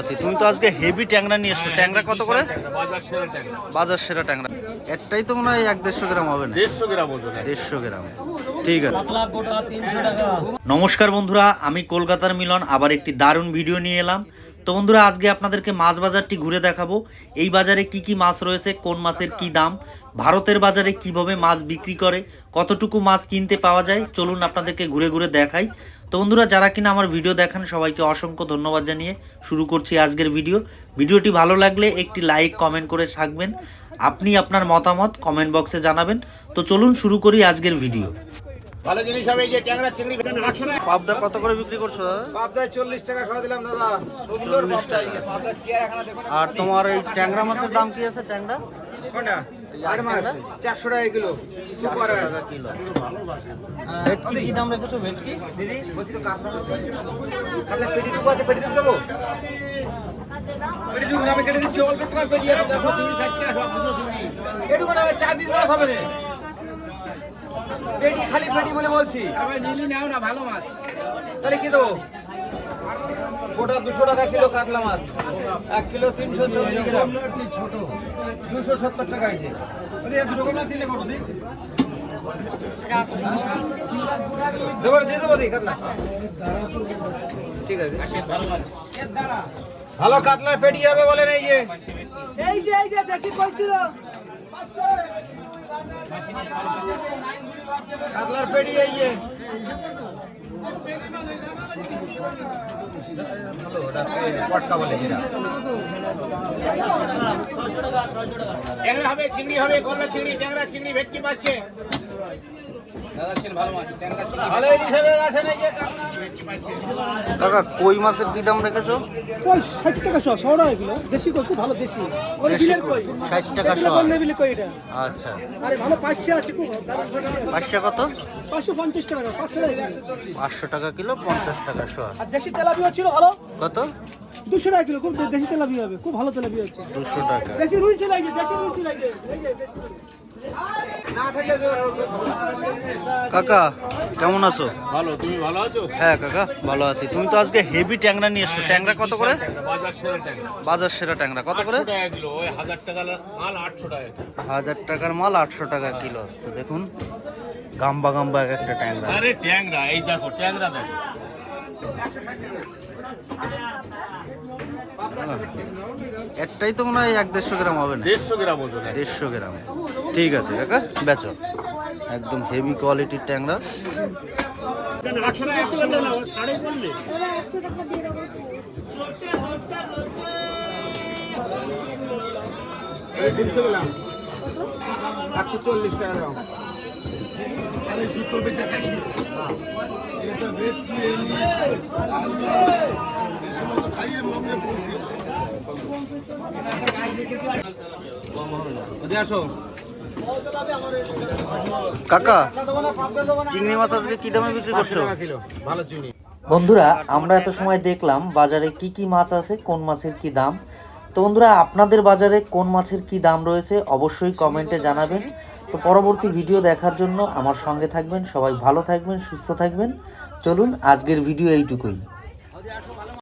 আচ্ছা, তুমি তো আজকে হেভি ট্যাংরা নিয়ে এসছো। ট্যাংরা কত করে? বাজার সেরা ট্যাংরা। বাজার সেরা ট্যাংরা একটাই তো মনে হয় এক দেড়শো গ্রাম হবে না? দেড়শো গ্রাম দেড়শো গ্রাম। ঠিক আছে। নমস্কার বন্ধুরা আমি কলকাতার মিলন। আবার একটি দারুণ ভিডিও নিয়ে এলাম। তো বন্ধুরা, আজকে আপনাদেরকে মাছ বাজারটি ঘুরে দেখাবো। এই বাজারে কি কি মাছ রয়েছে, কোন মাছের কি দাম, ভারতের বাজারে কীভাবে মাছ বিক্রি করে, কতটুকু মাছ কিনতে পাওয়া যায়, চলুন আপনাদেরকে ঘুরে ঘুরে দেখাই। তো বন্ধুরা, যারা কিনা আমার ভিডিও দেখেন, সবাইকে অসংখ্য ধন্যবাদ জানিয়ে শুরু করছি আজকের ভিডিও। ভিডিওটি ভালো লাগলে একটি লাইক, কমেন্ট করে থাকবেন আপনি আপনার মতামত কমেন্ট বক্সে জানাবেন। তো চলুন শুরু করি আজকের ভিডিও। ভালো জিনিস হবে এই যে ট্যাংরা চিংড়ি পাবদা কত করে বিক্রি করছ দাদা? পাবদায় চল্লিশ টাকা সহ দিলাম দাদা। সুন্দর পাবদা। পাবদার চেয়ার এখানে দেখুন। আর তোমার এই ট্যাংরা মাছের দাম কি আছে ট্যাংরা? কোনটা? মাছ চারশো টাকা কিলো। সুপার টাকা কিলো। ভেটকি কি দাম রেখেছো ভেটকি? দিদি বলছি তো কাপড় তাহলে পেটি টুকু আছে পেটি টুকু দেবো? পেটি টুকু আমি কেটে দিচ্ছি অল্প টাকা পেটি দেখো তুমি ষাট টাকা সব দুটো তুমি এটুকু না চার পিস মাছ হবে না পেটি খালি পেটি বলে বলছি। নীলি নাও না ভালো মাছ। তাহলে কি দেবো? গোটা দুশো টাকা কিলো কাতলা মাছ। এক কিলো তিনশো চল্লিশ গ্রাম। ছোট? দুশো সত্তর টাকা ওদের দুটো কম না তিনটে করো দেবো দিয়ে দেবো দিই কাতলা। ঠিক আছে। ভালো কাতলার পেটি হবে বলেন এই যে। এই যে এই যে দেশি কই কাতলার পেটি এই যে। পটকা বলে যেটা ট্যাংরা হবে, চিংড়ি হবে, গোল্লা চিংড়ি, ট্যাংরা চিংড়ি, ভেটকি পাচ্ছে। কাকা কই মাছের কি দাম রেখেছো? কই ষাট টাকা শো শো টাকা কিলো দেশি কই খুব ভালো দেশি। ওই বিলের কই, 60 টাকা শো। লেভেলের কই এটা? আচ্ছা। আরে ভালো পাঁচশো আছে খুব। পাঁচশো কত? পাঁচশো পঞ্চাশ টাকা পাঁচশো টাকা। কিলো। পাঁচশো টাকা কিলো পঞ্চাশ টাকা শো আর দেশি তেলাপিয়া ছিল ভালো? কত? দুশো টাকা কিলো খুব দেশি তেলাপিয়া হবে খুব ভালো তেলাপিয়া হচ্ছে। দুশো টাকা। দেশি রুই ছিল দেশি রুই ছিল কাকা কেমন আছো? ভালো তুমি ভালো আছো? হ্যাঁ কাকা ভালো আছি। তুমি তো আজকে হেভি ট্যাংরা নিয়ে এসছো। ট্যাংরা কত করে? বাজার সেরা ট্যাংরা। বাজার সেরা ট্যাংরা কত করে? হাজার টাকার মাল আটশো টাকা কিলো। তো দেখুন গাম্বা গাম্বা এক একটা ট্যাংরা। আরে ট্যাংরা এই দেখো ট্যাংরা দেখো। একটাই তো মনে হয় এক দেড়শো গ্রাম হবে না। দেড়শো গ্রাম ওজন দেড়শো গ্রাম। ঠিক আছে কাকা বেচো। একদম হেভি কোয়ালিটির ট্যাংরা। আটশো টাকা কিলো না সাড়ে বললে একশো কাকা চিংড়ি মাছ আজকে কি দামে বিক্রি করছ? ভালো বন্ধুরা আমরা এত সময় দেখলাম বাজারে কি কি মাছ আছে কোন মাছের কি দাম। তো বন্ধুরা আপনাদের বাজারে কোন মাছের কি দাম রয়েছে অবশ্যই কমেন্টে জানাবেন। তো পরবর্তী ভিডিও দেখার জন্য আমার সঙ্গে থাকবেন সবাই ভালো থাকবেন সুস্থ থাকবেন। চলুন আজকের ভিডিও এইটুকুই।